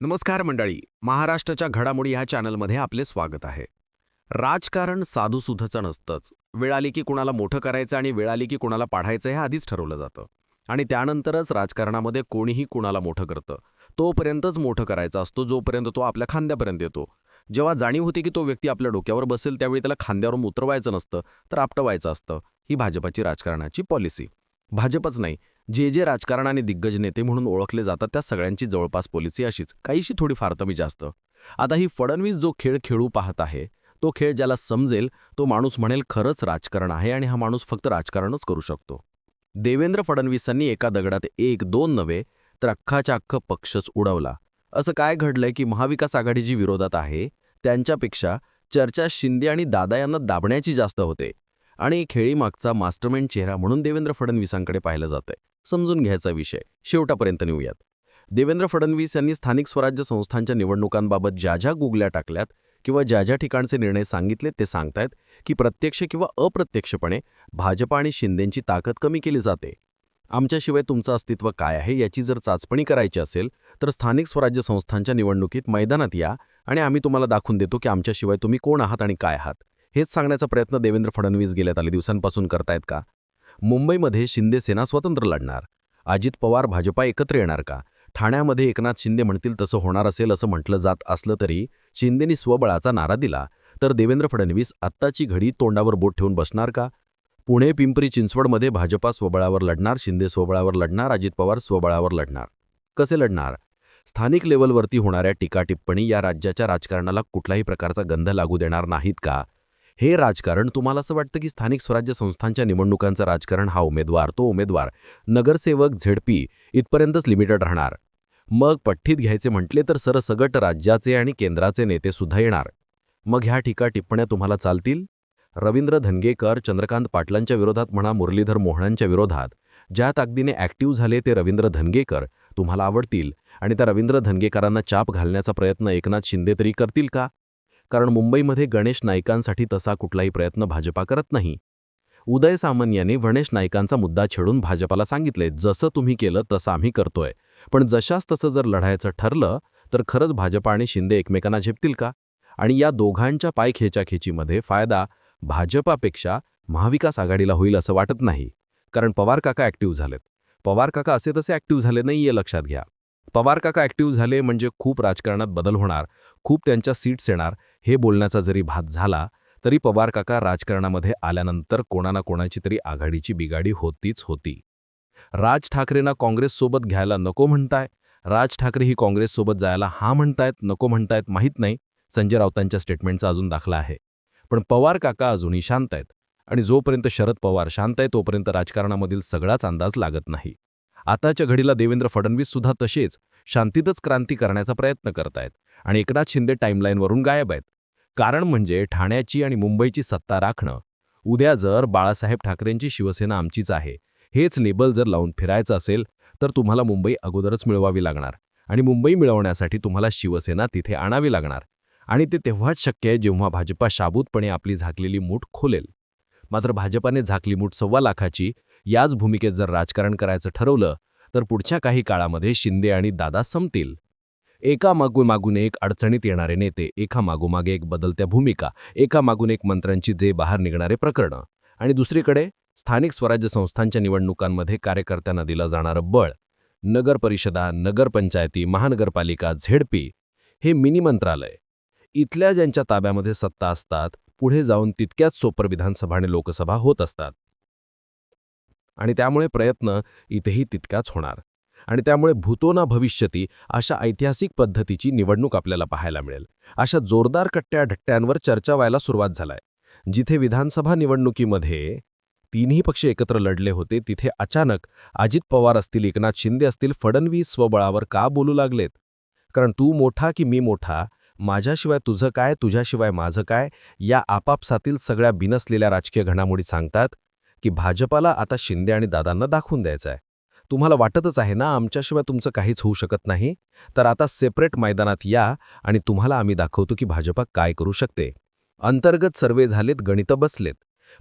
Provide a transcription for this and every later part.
नमस्कार मंडळी महाराष्ट्राच्या घडामोडी ह्या चॅनलमध्ये आपले स्वागत आहे. राजकारण साधूसुधचं नसतंच. वेळ आली की कुणाला मोठं करायचं आणि वेळ आली की कुणाला पाढायचं हे आधीच ठरवलं जातं. आणि त्यानंतरच राजकारणामध्ये कोणीही कुणाला मोठं करतं. तोपर्यंतच मोठं करायचं असतो जोपर्यंत तो आपल्या खांद्यापर्यंत येतो. जेव्हा जाणीव होती की तो व्यक्ती आपल्या डोक्यावर बसेल त्यावेळी त्याला खांद्यावरून उतरवायचं नसतं तर आपटवायचं असतं ही भाजपाची राजकारणाची पॉलिसी. भाजपच नाही जे जे राजकारण आणि दिग्गज नेते म्हणून ओळखले जातात त्या सगळ्यांची जवळपास पॉलिसी अशीच. काहीशी थोडी फार कमी जास्त. आता ही फडणवीस जो खेळ खेळू पाहत आहे तो खेळ ज्याला समजेल तो माणूस म्हणेल खरंच राजकारण आहे आणि हा माणूस फक्त राजकारणच करू शकतो. देवेंद्र फडणवीसांनी एका दगडात एक दोन नव्हे तर अख्खाच्या अख्खं पक्षच उडवला. असं काय घडलंय की महाविकास आघाडी जी विरोधात आहे त्यांच्यापेक्षा चर्चा शिंदे आणि दादा यांना दाबण्याची जास्त होते. आणि खेळीमागचा मास्टरमेंट चेहरा म्हणून देवेंद्र फडणवीसांकडे पाहिलं जातंय. समजून घ्यायचा विषय. शेवटापर्यंत नेऊयात. देवेंद्र फडणवीस यांनी स्थानिक स्वराज्य संस्थांच्या निवडणुकांबाबत ज्या ज्या गुगल्या टाकल्यात किंवा ज्या ज्या ठिकाणचे निर्णय सांगितले ते सांगतायत की प्रत्यक्ष किंवा अप्रत्यक्षपणे भाजपा आणि शिंदेंची ताकद कमी केली जाते. आमच्याशिवाय तुमचं अस्तित्व काय आहे याची जर चाचपणी करायची असेल तर स्थानिक स्वराज्य संस्थांच्या निवडणुकीत मैदानात या आणि आम्ही तुम्हाला दाखवून देतो की आमच्याशिवाय तुम्ही कोण आहात आणि काय आहात. हेच सांगण्याचा प्रयत्न देवेंद्र फडणवीस गेल्या काही दिवसांपासून करतायत का? मुंबईमध्ये शिंदे सेना स्वतंत्र लढणार. अजित पवार भाजपा एकत्र येणार का? ठाण्यामध्ये एकनाथ शिंदे म्हणतील तसं होणार असेल असं म्हटलं जात असलं तरी शिंदेनी स्वबळाचा नारा दिला. तर देवेंद्र फडणवीस आत्ताची घडी तोंडावर बोट ठेवून बसणार का? पुणे पिंपरी चिंचवडमध्ये भाजपा स्वबळावर लढणार शिंदे स्वबळावर लढणार अजित पवार स्वबळावर लढणार. कसे लढणार? स्थानिक लेवलवरती होणाऱ्या टीकाटिप्पणी या राज्याच्या राजकारणाला कुठलाही प्रकारचा गंध लागू देणार नाहीत का? हे राजकारण तुम्हाला असं वाटतं की स्थानिक स्वराज्य संस्थांच्या निवडणुकांचं राजकारण हा उमेदवार तो उमेदवार नगरसेवक झेडपी इथपर्यंतच लिमिटेड राहणार? मग पठ्ठीत घ्यायचे म्हटले तर सरसगट राज्याचे आणि केंद्राचे नेते सुद्धा येणार. मग ह्या ठिका टिप्पण्या तुम्हाला चालतील? रवींद्र धनगेकर चंद्रकांत पाटलांच्या विरोधात म्हणा मुरलीधर मोहनांच्या विरोधात ज्या ताकदीने ॲक्टिव्ह झाले ते रवींद्र धनगेकर तुम्हाला आवडतील आणि त्या रवींद्र धनगेकरांना चाप घालण्याचा प्रयत्न एकनाथ शिंदे तरी करतील का? कारण मुंबईमध्ये गणेश नाईकांसाठी तसा कुठलाही प्रयत्न भाजपा करत नाही. उदय सामंत गणेश नाईकांचा मुद्दा छेडून भाजपाला सांगितले जसं तुम्ही केलं तसं आम्ही करतोय. पण जशास तसं जर लढायचं ठरलं तर खरंच भाजपा आणि शिंदे एकमेकांना झेपतील का? आणि या दोघांच्या पायखेचाखेचीमध्ये फायदा भाजपापेक्षा महाविकास आघाडीला होईल असं वाटत नाही. कारण पवार काका ॲक्टिव्ह झालेत. पवार काका असे तसे ॲक्टिव्ह झाले नाही हे लक्षात घ्या. पवार काका ॲक्टिव्ह झाले म्हणजे खूप राजकारणात बदल होणार खूप त्यांच्या सीट्स येणार हे बोलण्याचा जरी भात झाला तरी पवार काका राजकारणामध्ये आल्यानंतर कोणा ना कोणाची तरी आघाडीची बिगाडी होतीच होती. राज ठाकरेंना काँग्रेससोबत घ्यायला नको म्हणताय राज ठाकरे ही काँग्रेससोबत जायला हा म्हणतायत नको म्हणतायत माहीत नाही संजय राऊतांच्या स्टेटमेंटचा अजून दाखला आहे. पण पवार काका अजूनही शांत आहेत आणि जोपर्यंत शरद पवार शांत आहे तोपर्यंत राजकारणामधील सगळाच अंदाज लागत नाही. आताच्या घडीला देवेंद्र फडणवीस सुद्धा तसेच शांतीतच क्रांती करण्याचा प्रयत्न करतायत आणि एकनाथ शिंदे टाईमलाईनवरून गायब आहेत. कारण म्हणजे ठाण्याची आणि मुंबईची सत्ता राखणं. उद्या जर बाळासाहेब ठाकरेंची शिवसेना आमचीच आहे हेच लेबल जर लावून फिरायचं असेल तर तुम्हाला मुंबई अगोदरच मिळवावी लागणार आणि मुंबई मिळवण्यासाठी तुम्हाला शिवसेना तिथे आणावी लागणार. आणि ते तेव्हाच शक्य आहे जेव्हा भाजपा शाबूतपणे आपली झाकलेली मूठ खोलेल. मात्र भाजपाने झाकली मूठ सव्वा लाखाची याच भूमिकेत जर राजकारण करायचं ठरवलं तर पुढच्या काही काळामध्ये शिंदे आणि दादा संपतील. एका मागून मागून एक अडचणीत येणारे नेते एका मागोमागे एक बदलत्या भूमिका एका मागून एक मंत्र्यांची जे बाहेर निघणारे प्रकरणं. आणि दुसरीकडे स्थानिक स्वराज्य संस्थांच्या निवडणुकांमध्ये कार्यकर्त्यांना दिलं जाणारं बळ नगर परिषदा नगरपंचायती महानगरपालिका झेडपी हे मिनी मंत्रालय. इथल्या ज्यांच्या ताब्यामध्ये सत्ता असतात पुढे जाऊन तितक्याच सोपर विधानसभा आणि लोकसभा होत असतात. आणि त्यामुळे प्रयत्न इथेही तितकाच होणार. आणि त्यामुळे भूतोना भविष्यती अशा ऐतिहासिक पद्धतीची निवडणूक आपल्याला पाहायला मिळेल. अशा जोरदार कट्ट्या ढट्ट्यांवर चर्चा व्हायला सुरुवात झालाय. जिथे विधानसभा निवडणुकीमध्ये तीनही पक्ष एकत्र लढले होते तिथे अचानक अजित पवार असतील एकनाथ शिंदे असतील फडणवीस स्वबळावर का बोलू लागलेत? कारण तू मोठा की मी मोठा? माझ्याशिवाय तुझं काय तुझ्याशिवाय माझं काय? या आपापसातील सगळ्या बिनसलेल्या राजकीय घडामोडी सांगतात की भाजपाला आता शिंदे आणि दादांना दाखवून द्यायचं आहे. तुम्हाला वाटतच आहे ना आमच्याशिवाय तुमचं काहीच होऊ शकत नाही? तर आता सेपरेट मैदानात या आणि तुम्हाला आम्ही दाखवतो की भाजपा काय करू शकते. अंतर्गत सर्वे झालेत गणितं बसलेत.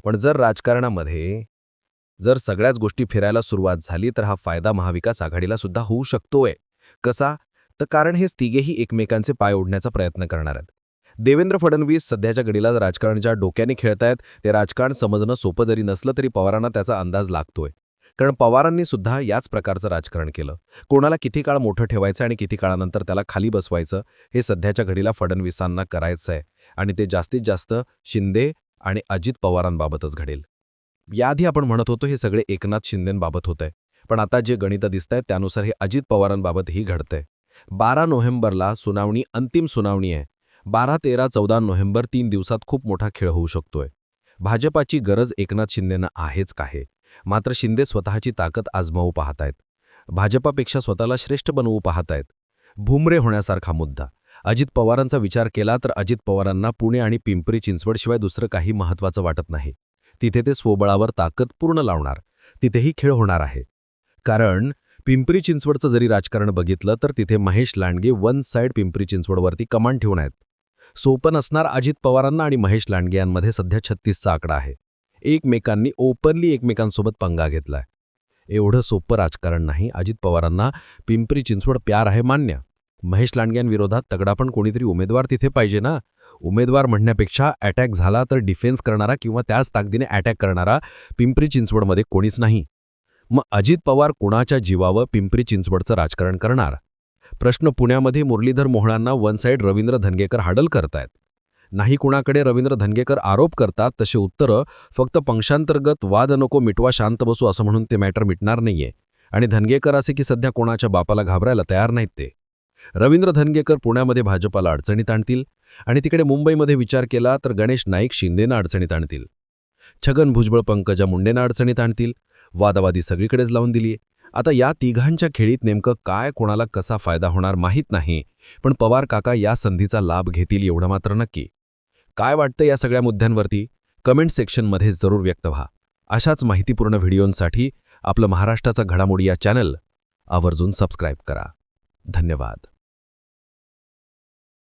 पण जर राजकारणामध्ये जर सगळ्याच गोष्टी फिरायला सुरुवात झाली तर हा फायदा महाविकास आघाडीला सुद्धा होऊ शकतोय. कसा? तर कारण हेच तिघेही एकमेकांचे पाय ओढण्याचा प्रयत्न करणार आहेत. देवेंद्र फडणवीस सध्याच्या घडीला राजकारणाच्या डोक्याने खेळतायत. ते राजकारण समजणं सोपं जरी नसलं तरी पवारांना त्याचा अंदाज लागतोय. कारण पवारांनी सुद्धा याच प्रकारचं राजकारण केलं. कोणाला किती काळ मोठं ठेवायचं आणि किती काळानंतर त्याला खाली बसवायचं हे सध्याच्या घडीला फडणवीसांना करायचं आहे आणि ते जास्तीत जास्त शिंदे आणि अजित पवारांबाबतच घडेल. याआधी आपण म्हणत होतो हे सगळे एकनाथ शिंदेंबाबत होतंय. पण आता जे गणितं दिसत आहेत त्यानुसार हे अजित पवारांबाबतही घडतंय. बारा नोव्हेंबरला सुनावणी अंतिम सुनावणी आहे. बारा तेरा चौदा नोव्हेंबर तीन दिवसात खूप मोठा खेळ होऊ शकतोय. भाजपाची गरज एकनाथ शिंदेनं आहेच काहे मात्र शिंदे स्वतःची ताकद आजमावू पाहतायत. भाजपापेक्षा स्वतःला श्रेष्ठ बनवू पाहतायत. भुमरे होण्यासारखा मुद्दा. अजित पवारांचा विचार केला तर अजित पवारांना पुणे आणि पिंपरी चिंचवडशिवाय दुसरं काही महत्त्वाचं वाटत नाही. तिथे ते स्वबळावर ताकद पूर्ण लावणार. तिथेही खेळ होणार आहे. कारण पिंपरी चिंचवडचं जरी राजकारण बघितलं तर तिथे महेश लांडगे वन साइड पिंपरी चिंचवडवरती कमांड ठेवून आहेत. सोपन असणार अजित पवारांना आणि महेश लांडगे यांमध्ये सध्या छत्तीसचा आकडा आहे. एकमेकांनी ओपनली एकमेकांसोबत पंगा घेतलाय. एवढं सोपं राजकारण नाही. अजित पवारांना पिंपरी चिंचवड प्यार आहे मान्य. महेश लांडग्यांविरोधात तगडा पण कोणीतरी उमेदवार तिथे पाहिजे ना? उमेदवार म्हणण्यापेक्षा अटॅक झाला तर डिफेन्स करणारा किंवा त्याच ताकदीने अटॅक करणारा पिंपरी चिंचवडमध्ये कोणीच नाही. मग अजित पवार कुणाच्या जीवावर पिंपरी चिंचवडचं राजकारण करणार? प्रश्न पुण्यामध्ये Muralidhar मोहळांना one side Ravindra Dhangekar handle करतायत. नाही कुणाकडे रवींद्र धनगेकर आरोप करतात तसे उत्तरं फक्त पंक्षांतर्गत वाद नको मिटवा शांत बसू असं म्हणून ते मॅटर मिटणार नाहीये. आणि धनगेकर असे की सध्या कोणाच्या बापाला घाबरायला तयार नाहीत ते. रवींद्र धनगेकर पुण्यामध्ये भाजपाला अडचणीत आणतील आणि तिकडे मुंबईमध्ये विचार केला तर गणेश नाईक शिंदेना अडचणीत आणतील. छगन भुजबळ पंकजा मुंडेंना अडचणीत आणतील. वादावादी सगळीकडेच लावून दिली आता या तिघांच्या खेळीत नेमकं काय कोणाला कसा फायदा होणार माहीत नाही पण पवार काका या संधीचा लाभ घेतील एवढं मात्र नक्की. काय वाटतं या सगळ्या मुद्द्यांवरती? कमेंट सेक्शनमध्ये जरूर व्यक्त व्हा. अशाच माहितीपूर्ण व्हिडिओंसाठी आपलं महाराष्ट्राचा घडामोडी या चॅनल आवर्जून सबस्क्राईब करा. धन्यवाद.